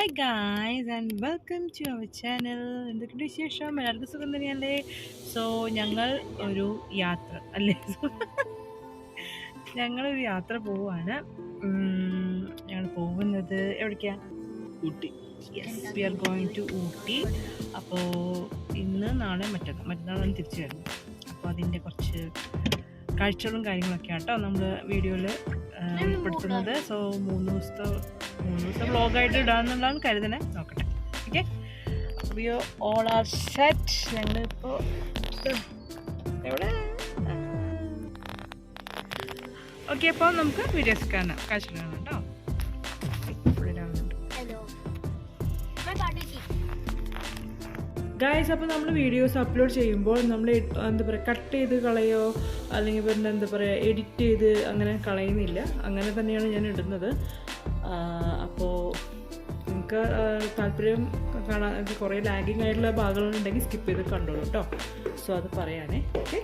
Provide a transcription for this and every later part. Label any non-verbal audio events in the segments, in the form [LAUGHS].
Hi guys and welcome to our channel എന്തൊക്കെയുണ്ട് വിശേഷം? എല്ലാവർക്കും സുഖം തന്നെയല്ലേ? സോ ഞങ്ങൾ ഒരു യാത്ര അല്ലേ? ഞങ്ങളൊരു യാത്ര പോവുകയാണ് ഉം, ഞങ്ങൾ പോകുന്നത് എവിടേക്കാണ് Ooty. Yes we are going to Ooty. അപ്പോൾ ഇന്ന് നാളെ മറ്റന്നാൾ മറ്റന്നാളാണ് തിരിച്ചു വരുന്നത്. അപ്പോൾ അതിന്റെ കുറച്ച് കാഴ്ചകളും കാര്യങ്ങളൊക്കെ ആട്ടോ നമ്മൾ വീഡിയോയിൽ ഉൾപ്പെടുത്തുന്നത്. സോ മൂന്ന് ദിവസത്തെ മൂന്ന് ദിവസം വ്ളോഗായിട്ട് ഇടാമെന്നുള്ളതാണ് കരുതണേ. നോക്കട്ടെ. Okay we all are set ഞങ്ങളിപ്പോൾ എവിടെ? ഓക്കെ അപ്പോൾ നമുക്ക് വീഡിയോസ് കാണാം. കാശ് കാണാം കേട്ടോ. ഗായ്സ് അപ്പോൾ നമ്മൾ വീഡിയോസ് അപ്ലോഡ് ചെയ്യുമ്പോൾ നമ്മൾ എന്താ പറയുക കട്ട് ചെയ്ത് കളയോ അല്ലെങ്കിൽ പിന്നെ എന്താ പറയുക എഡിറ്റ് ചെയ്ത് അങ്ങനെ കളയുന്നില്ല. അങ്ങനെ തന്നെയാണ് ഞാൻ ഇടുന്നത്. അപ്പോൾ നിങ്ങൾക്ക് താല്പര്യം കാണാൻ കുറേ ലാഗിങ് ആയിട്ടുള്ള ഭാഗങ്ങളുണ്ടെങ്കിൽ സ്കിപ്പ് ചെയ്ത് കണ്ടോളൂ കേട്ടോ സോ അത് പറയാനേ. ഓക്കെ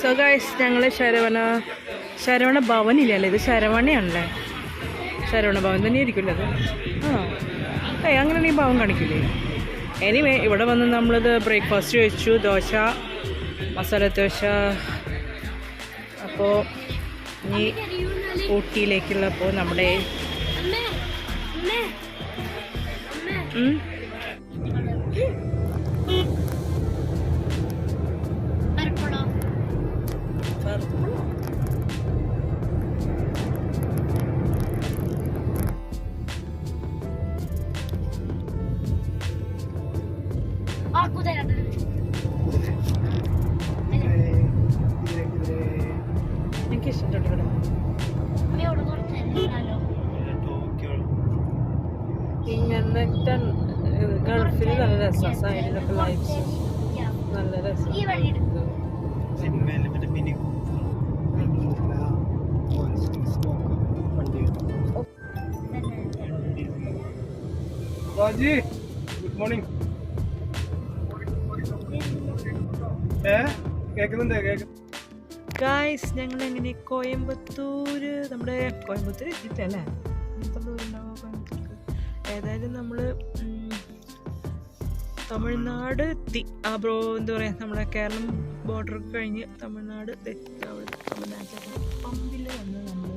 സോ ഗൈസ് ഞങ്ങൾ ശരവണ ശരവണ ഭവൻ ഇല്ലല്ലേ ഇത് ശരവണയാണല്ലേ? ശരവണ ഭവൻ തന്നെ ആയിരിക്കുമല്ലോ അത്. ആ. ഏ അങ്ങനെ ഈ ഭവൻ കാണിക്കില്ലേ? എനിവേ ഇവിടെ വന്ന് നമ്മളിത് ബ്രേക്ക്ഫാസ്റ്റ് കഴിച്ചു. ദോശ മസാല ദോശ. അപ്പോൾ ഇനി ഊട്ടിയിലേക്കുള്ള അപ്പോൾ നമ്മുടെ എനിക്ക് ഇഷ്ടപ്പെട്ടു ഇങ്ങനത്തെ ഗൾഫിൽ നല്ല രസമാണ് നല്ല രസം. Good morning. ഗായ്സ് ഞങ്ങൾ എങ്ങനെ കോയമ്പത്തൂര് നമ്മുടെ കോയമ്പത്തൂർ എത്തിയിട്ടല്ലേ കോയമ്പത്തൂർക്ക് ഏതായാലും നമ്മൾ തമിഴ്നാട് എത്തി. ആ ബ്രോ എന്താ പറയുക നമ്മുടെ കേരളം ബോർഡർ കഴിഞ്ഞ് തമിഴ്നാട് പമ്പിൽ വന്ന് നമ്മൾ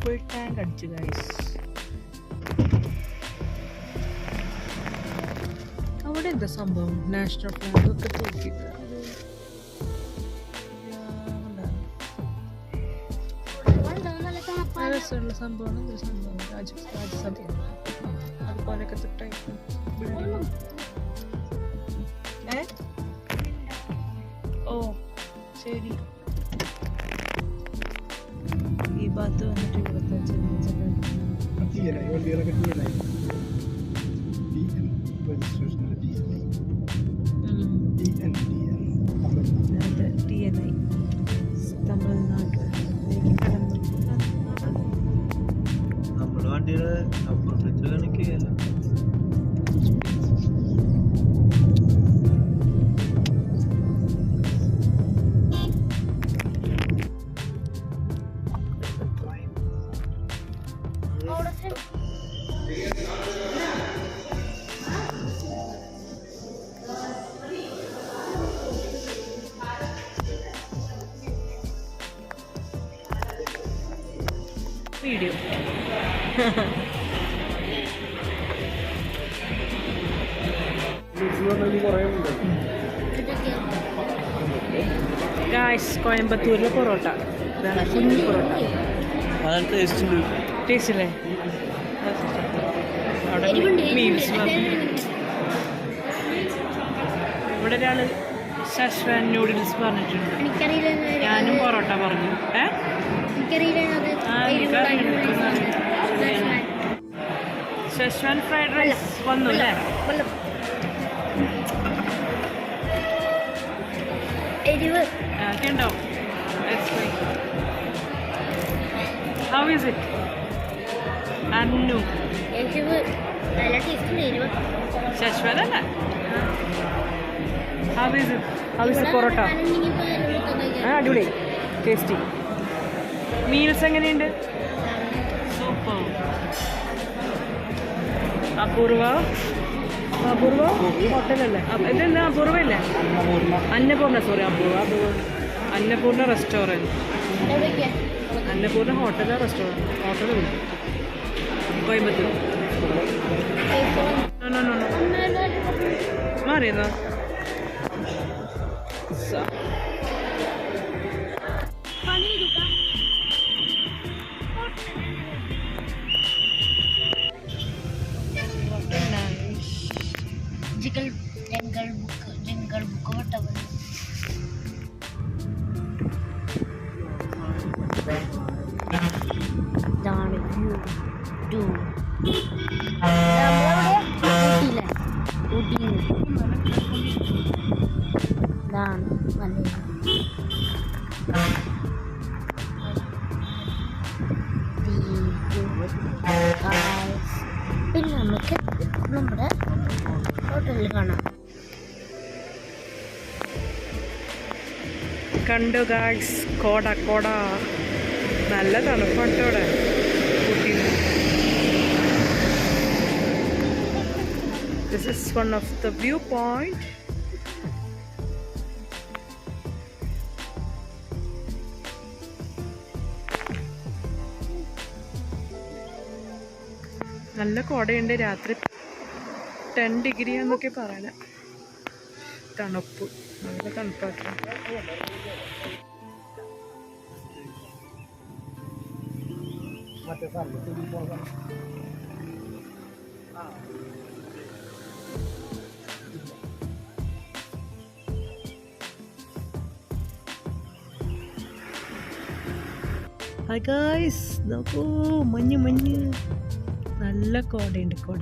ഫുൾ ടാങ്ക് അടിച്ചു ഗായ്സ് അവിടെ എന്താ സംഭവം? നാഷണൽ ഫ്ലാഗ് ഒക്കെ തൂക്കി രസമുള്ള സംഭവമാണ്. ഒരു സംഭവമാണ് രാജ രാജസഭ അതുപോലെയൊക്കെ തൊട്ടായിട്ട് ഏ? ഓ ശരി. ഈ ഭാഗത്ത് വന്നിട്ട് ഇവിടുത്തെ ചെറിയ ചെറിയ दे है आपको चलन किया है ഗായ്സ് കോയമ്പത്തൂരിലെ പൊറോട്ട. ഇതാണ് കുഞ്ഞു പൊറോട്ട. അതാണ് ടേസ്റ്റ് ടേസ്റ്റ് അല്ലേ അവിടെ മീൽസ് ഇവിടെ ഒരാൾ ശശ്വാൻ നൂഡിൽസ് പറഞ്ഞിട്ടുണ്ട്. ഞാനും പൊറോട്ട പറഞ്ഞു. ഏ. ശശ്വൻ ഫ്രൈഡ് റൈസ് വന്നു അല്ലേ? എരിവ് ഒക്കെ ഉണ്ടോ ഹൗ ഈസ് ഇറ്റ് അന്നു എരിവ് നല്ല ടേസ്റ്റ് എരിവ് ശശ്വത അല്ല how it how is parotta? ആ അടിപൊളി. ടേസ്റ്റി മീൽസ് എങ്ങനെയുണ്ട്? സൂപ്പർ അപൂർവ. അപൂർവ ഹോട്ടലല്ലേ? ഇതെന്താ അപൂർവല്ലേ അന്നപൂർണ സോറി അപൂർവ. അന്നപൂർണ റെസ്റ്റോറന്റ് അന്നപൂർണ ഹോട്ടലോ റെസ്റ്റോറന്റ് ഹോട്ടലും കോയമ്പത്തൂർ. മാറിയെന്നാ? ടു പിന്നെ നമുക്ക് നമ്മുടെ ഹോട്ടലിൽ കാണാം. കണ്ടു ഗാഡ്സ് കോട കോട. നല്ല തണുപ്പാട്ടോടെ this is is one of the viewpoint. നല്ല കോടയുണ്ട് രാത്രി ടെൻ ഡിഗ്രി എന്നൊക്കെ പറയാന തണുപ്പ് നല്ല തണുപ്പാക്കി ഹായ് ഗായ്സ് നോക്കൂ മഞ്ഞ് മഞ്ഞ്. നല്ല കോടയുണ്ട് കോട.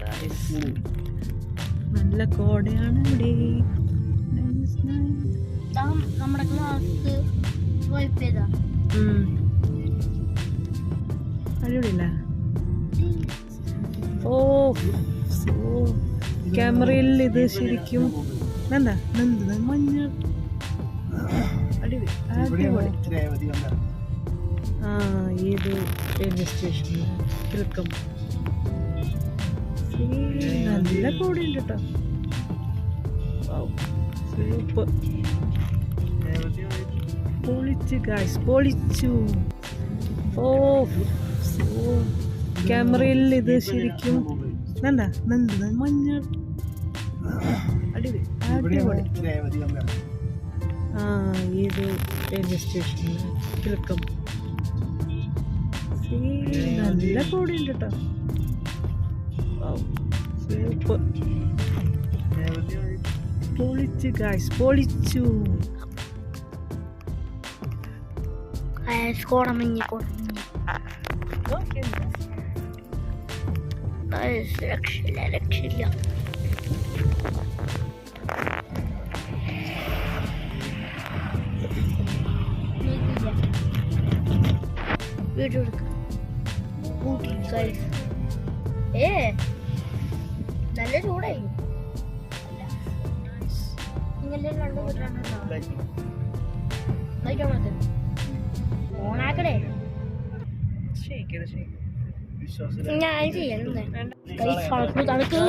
Guys, നല്ല കോടയാണ് ഇവിടെ. നമ്മുടെ ക്ലാസ്. അടിപൊളിയല്ലേ? ഓ ക്യാമറയിൽ ഇത് ശരിക്കും എന്താ അടിപൊളി ആ ഏത് റെയിൽവേ സ്റ്റേഷൻ കിഴക്കം നല്ല കോടയുണ്ട് കേട്ടോ സൂപ്പർ പൊളിച്ചു ഗായ്സ് പൊളിച്ചു. ഓ ഓ ക്യാമറയിൽ ഇത് ശരിക്കും നല്ല നല്ല മഞ്ഞ അടിപൊളി. ആ റെയിൽവേ സ്റ്റേഷൻ കിഴക്കം. നല്ല കോടയുണ്ട് കേട്ടോ സൂപ്പർ. പൊളിച്ചു ഗായ്സ് പൊളിച്ചു. കോടമഞ്ഞ് കോടമഞ്ഞ്. Guys, രക്ഷയില്ല രക്ഷയില്ല വീഡിയോ എടുക്കാം ഏ നല്ല ചൂടായി രണ്ടു വീട്ടിലാണോ ഓണാക്കടേ ഞാൻ ചെയ്യുന്നുണ്ട് ഗൈസ് തണുപ്പ് തണുക്ക്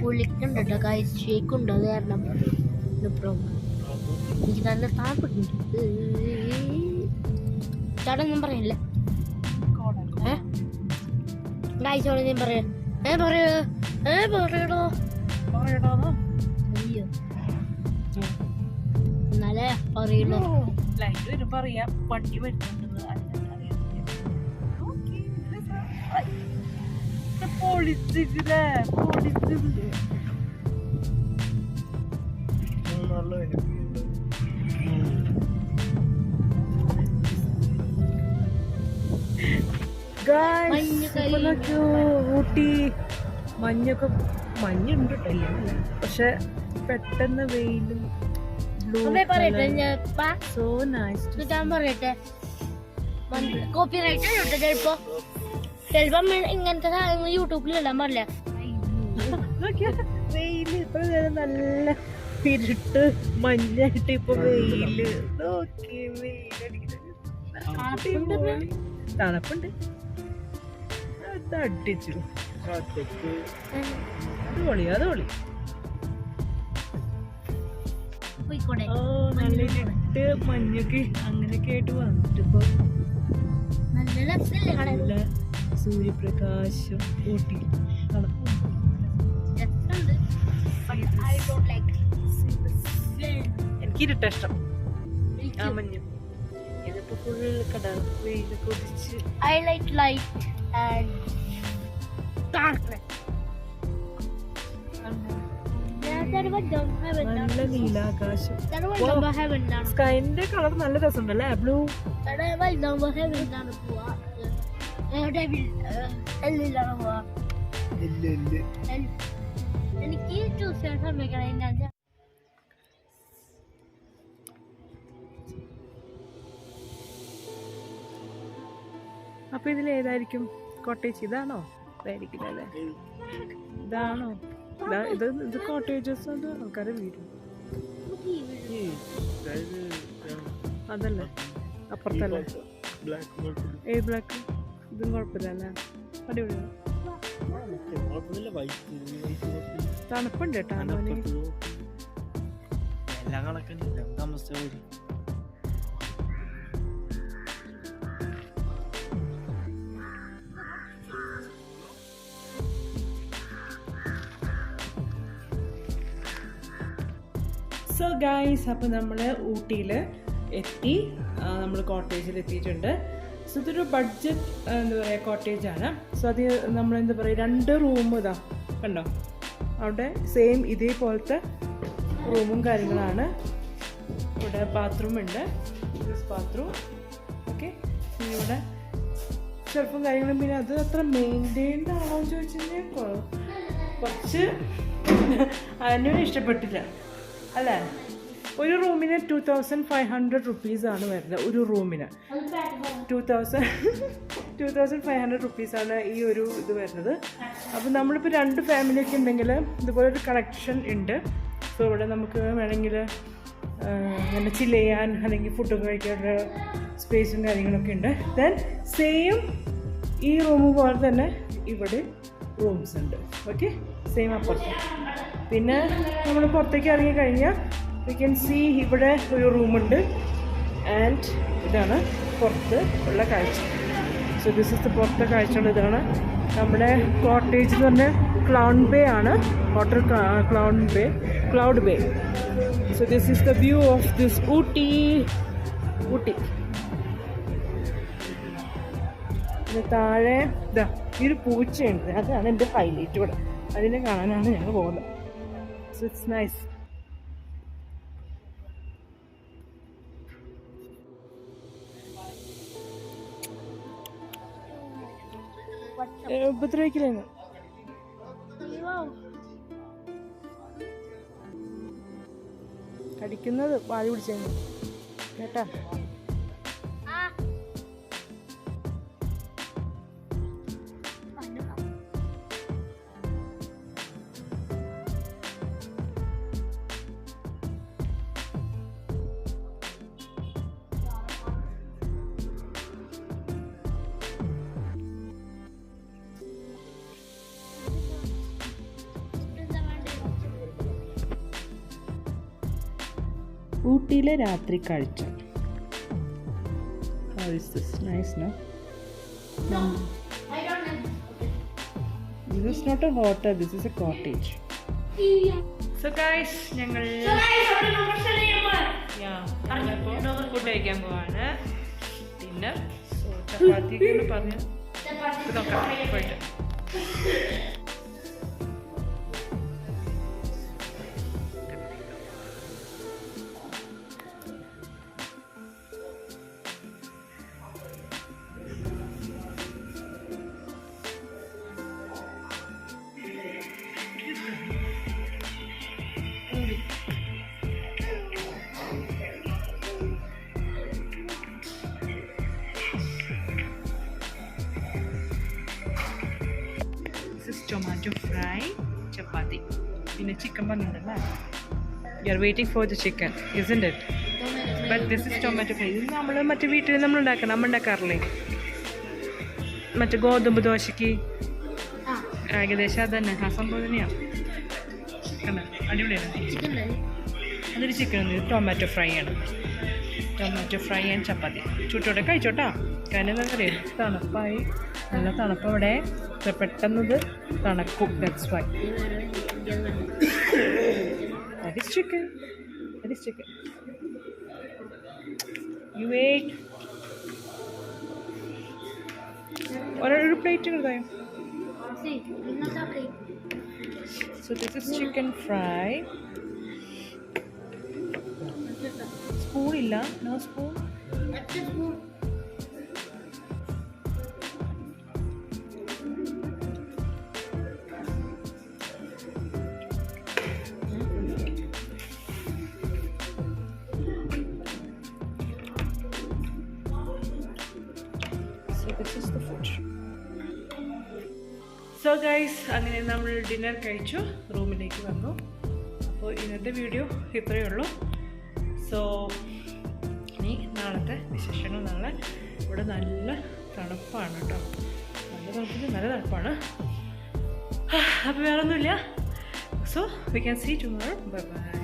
പുള്ളിക്കുണ്ട് കേട്ടോ ഗൈസ് ഷേക്കുണ്ട് അത് കാരണം. എനിക്ക് നല്ല താല്പര്യമുണ്ട്. പറയില്ല ഏ? ഞാൻ പറയാം ഏ പറയൂ. ഏ പറയടോ അയ്യോ എന്നാലേ അറിയുള്ളൂ ലൈറ്റ് വരുമ്പോ അറിയാം വണ്ടി വരുന്നുണ്ടെന്ന് ഊട്ടി. മഞ്ഞൊക്കെ മഞ്ഞുണ്ട് കേട്ടോ പക്ഷെ പെട്ടെന്ന് വെയിലും അമ്മേ പറയട്ടെ ഞാൻ സോ നൈസ് ഞാൻ പറയട്ടെ കോപ്പി കോപ്പിറൈറ്റ് കേട്ടോ ചിലപ്പോ ചിലപ്പം ഇങ്ങനത്തെ സാധനങ്ങൾ യൂട്യൂബിലല്ല പാടില്ല വെയിൽ ഇപ്പൊ നേരം നല്ല പിരിട്ട് മഞ്ഞായിട്ട് ഇപ്പൊ വെയിൽ. നോക്കി വെയിലടിക്കുന്നത്. തണുപ്പുണ്ട്? അത് അടിച്ചു. കാറ്റത്ത് അടിപൊളി അടിപൊളി. പോയിക്കോട്ടെ. ഓ നല്ല ഇട്ട് മഞ്ഞൊക്കെ അങ്ങനെയൊക്കെ ആയിട്ട് വന്നിട്ടിപ്പോ. നല്ല രസമല്ലേ നല്ല സൂര്യപ്രകാശം ഊട്ടി. തണുപ്പും രസമുണ്ട്. ഐ ഡോണ്ട് ലൈക്ക് എനിക്ക് ഇരുട്ട ഇഷ്ടം. ആ മഞ്ഞ്. ഇതിപ്പോ ഫുള്ള് കട വെയിലൊക്കെ ഒതിച്ച് I light light and darkness. നല്ല നീലാകാശം. സ്കൈന്റെ കളർ നല്ല രസമുണ്ടല്ലേ? ബ്ലൂ. എനിക്ക് ചൂസ് ചെയ്യാൻ അപ്പൊ ഇതിൽ ഏതായിരിക്കും കോട്ടേജ് ഇതാണോ? ഇതായിരിക്കില്ല അല്ലേ ഇതാണോ? ഇതാ ഇത് കോട്ടേജസ് ഉണ്ട് ആൾക്കാരെ വീട്. അതല്ലേ? അപ്പുറത്തല്ലേ? ഏ ബ്ലാക്ക് ഇതും കുഴപ്പമില്ല അല്ലേ? തണുപ്പുണ്ട് കേട്ടോ സോ ഗൈസ് അപ്പോൾ നമ്മൾ ഊട്ടിയിൽ എത്തി. നമ്മൾ കോട്ടേജിൽ എത്തിയിട്ടുണ്ട് സോ ഇതൊരു ബഡ്ജറ്റ് എന്താ പറയുക കോട്ടേജാണ് സോ അത് നമ്മൾ എന്താ പറയുക രണ്ട് റൂം ഇതാ. കണ്ടോ? അവിടെ സെയിം ഇതേപോലത്തെ റൂമും കാര്യങ്ങളാണ്. ഇവിടെ ബാത്റൂം ഉണ്ട്. ബാത്റൂം ഓക്കെ ഇവിടെ ചെറുപ്പം കാര്യങ്ങളും പിന്നെ അത് അത്ര മെയിന്റെയിൻഡ് ആണോ എന്ന് ചോദിച്ചു കഴിഞ്ഞാൽ കുറച്ച് [LAUGHS] അതിനും ഇഷ്ടപ്പെട്ടില്ല അല്ലേ? ഒരു റൂമിന് ടു തൗസൻഡ് ഫൈവ് ഹൺഡ്രഡ് റുപ്പീസാണ് വരുന്നത്. ഒരു റൂമിന്. Two thousand two thousand five hundred റുപ്പീസാണ് ഈ ഒരു ഇത് വരുന്നത്. അപ്പോൾ നമ്മളിപ്പോൾ രണ്ട് ഫാമിലിയൊക്കെ ഉണ്ടെങ്കിൽ ഇതുപോലെ ഒരു കണക്ഷൻ ഉണ്ട്. സോ ഇവിടെ നമുക്ക് വേണമെങ്കിൽ അങ്ങനെ ചില്ല് ചെയ്യാൻ അല്ലെങ്കിൽ ഫുഡ് കഴിക്കാനുള്ള സ്പേസും കാര്യങ്ങളൊക്കെ ഉണ്ട്. ദെൻ സെയിം ഈ റൂം പോലെ തന്നെ ഇവിടെ റൂംസ് ഉണ്ട്. ഓക്കെ സെയിം അപ്പുറത്ത് പിന്നെ നമ്മൾ പുറത്തേക്ക് ഇറങ്ങി കഴിഞ്ഞാൽ വി ക്യാൻ സി ഇവിടെ ഒരു റൂമുണ്ട്. ആൻഡ് ഇതാണ് പുറത്ത് ഉള്ള കാഴ്ച. സോ ദിസ് ഇസ് ദ പുറത്തെ കാഴ്ചകൾ ഇതാണ്. നമ്മുടെ കോട്ടേജ് എന്ന് പറഞ്ഞാൽ ക്ലൗണ്ട് ബേ ആണ്. Hotel cloud bay cloud bay so this is the view of this Ooty. Ooty. താഴെ ഇതാ ഒരു പൂച്ചയുണ്ട്. അതാണ് എന്റെ ഹൈലൈറ്റ് ഇവിടെ. അതിനെ കാണാനാണ് ഞങ്ങൾ പോകുന്നത്. സോ ഇറ്റ്സ് നൈസ് ഉപദ്രവിക്കില്ലെന്ന് കടിക്കുന്നത് വാഴ പിടിച്ചു കേട്ടാ? ഊട്ടിയിലെ രാത്രി കഴിച്ച. This is not a hotel this is a cottage so guys ഞങ്ങൾ ഫുഡ് കഴിക്കാൻ പോവാണ്. പിന്നെ ചപ്പാത്തി പറഞ്ഞു നോക്കാം പോയിട്ട്. [LAUGHS] ടൊമാറ്റോ ഫ്രൈ ചപ്പാത്തി പിന്നെ chicken വന്നിട്ടുണ്ടല്ലേ you are waiting for the chicken isn't it but this is tomato fry ഇത് നമ്മൾ മറ്റേ വീട്ടിൽ നമ്മൾ ഉണ്ടാക്കണം നമ്മൾ ഉണ്ടാക്കാറില്ലേ? മറ്റേ ഗോതമ്പ് ദോശയ്ക്ക് ഏകദേശം അത് തന്നെ ആ സംഭവം തന്നെയാണ് അടിപൊളിയാണ്. അതൊരു ചിക്കൻ ടൊമാറ്റോ ഫ്രൈ ആണ്. ടൊമാറ്റോ ഫ്രൈ ആൻഡ് ചപ്പാത്തി ചുട്ടോടെ കഴിച്ചോട്ടാ. കാരണം എന്താ പറയുക തണുപ്പായി. നല്ല തണുപ്പ് അവിടെ ഇപ്പൊ പെട്ടെന്നത് തണുക്കും. That's why That is chicken. That. ഒരൊരു plate എടുത്തായോ so this is chicken fry spoon ഇല്ല. നോ സ്പൂൺ സോ ഗൈസ് അങ്ങനെ നമ്മൾ ഡിന്നർ കഴിച്ചു റൂമിലേക്ക് വന്നു. അപ്പോൾ ഇന്നത്തെ വീഡിയോ ഇത്രയേ ഉള്ളൂ. സോ ഇനി നാളത്തെ വിശേഷങ്ങൾ നാളെ. ഇവിടെ നല്ല തണുപ്പാണ് കേട്ടോ. നല്ല തണുപ്പിൽ നല്ല തണുപ്പാണ്. അപ്പോൾ വേറൊന്നുമില്ല. So we can see tomorrow bye bye